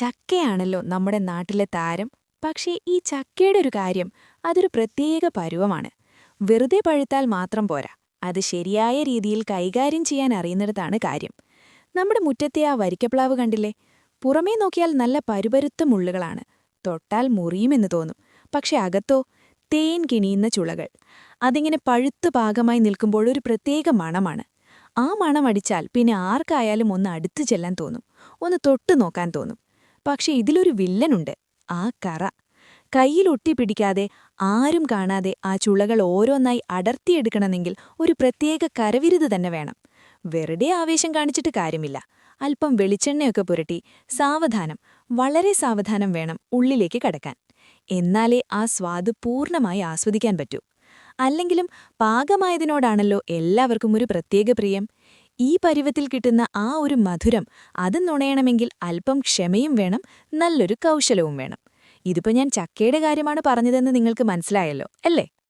ചക്കയാണല്ലോ നമ്മുടെ നാട്ടിലെ താരം. പക്ഷേ ഈ ചക്കയുടെ ഒരു കാര്യം അതൊരു പ്രത്യേക പരുവമാണ്. വെറുതെ പഴുത്താൽ മാത്രം പോരാ. അത് ശരിയായ രീതിയിൽ കൈകാര്യം ചെയ്യാൻ അറിയുന്നിടത്താണ് കാര്യം. നമ്മുടെ മുറ്റത്തെ ആ വരിക്കപ്ലാവ് കണ്ടില്ലേ? പുറമേ നോക്കിയാൽ നല്ല പരുപരുത്ത മുള്ളുകളാണ്. തൊട്ടാൽ മുറിയുമെന്ന് തോന്നും. പക്ഷെ അകത്തോ തേൻ കിണിയുന്ന ചുളകൾ. അതിങ്ങനെ പഴുത്ത് പാകമായി നിൽക്കുമ്പോഴൊരു പ്രത്യേക മണമാണ്. ആ മണം അടിച്ചാൽ പിന്നെ ആർക്കായാലും ഒന്ന് അടുത്തു ചെല്ലാൻ തോന്നും. ഒന്ന് തൊട്ടു നോക്കാൻ തോന്നും. പക്ഷെ ഇതിലൊരു വില്ലനുണ്ട്. ആ കറ. കയ്യിൽ ഒട്ടിപ്പിടിക്കാതെ ആരും കാണാതെ ആ ചുളകൾ ഓരോന്നായി അടർത്തിയെടുക്കണമെങ്കിൽ ഒരു പ്രത്യേക കരവിരുത് തന്നെ വേണം. വെറുതെ ആവേശം കാണിച്ചിട്ട് കാര്യമില്ല. അല്പം വെളിച്ചെണ്ണയൊക്കെ പുരട്ടി. സാവധാനം. വളരെ സാവധാനം വേണം ഉള്ളിലേക്ക് കടക്കാൻ. എന്നാലേ ആ സ്വാദ് പൂർണമായി ആസ്വദിക്കാൻ പറ്റൂ. അല്ലെങ്കിലും പാകമായതിനോടാണല്ലോ എല്ലാവർക്കും ഒരു പ്രത്യേക പ്രിയം. ഈ പരുവത്തിൽ കിട്ടുന്ന ആ ഒരു മധുരം അത് നുണയണമെങ്കിൽ അല്പം ക്ഷമയും വേണം നല്ലൊരു കൗശലവും വേണം. ഇതിപ്പോ ഞാൻ ചക്കയുടെ കാര്യമാണ് പറഞ്ഞതെന്ന് നിങ്ങൾക്ക് മനസ്സിലായല്ലോ അല്ലേ?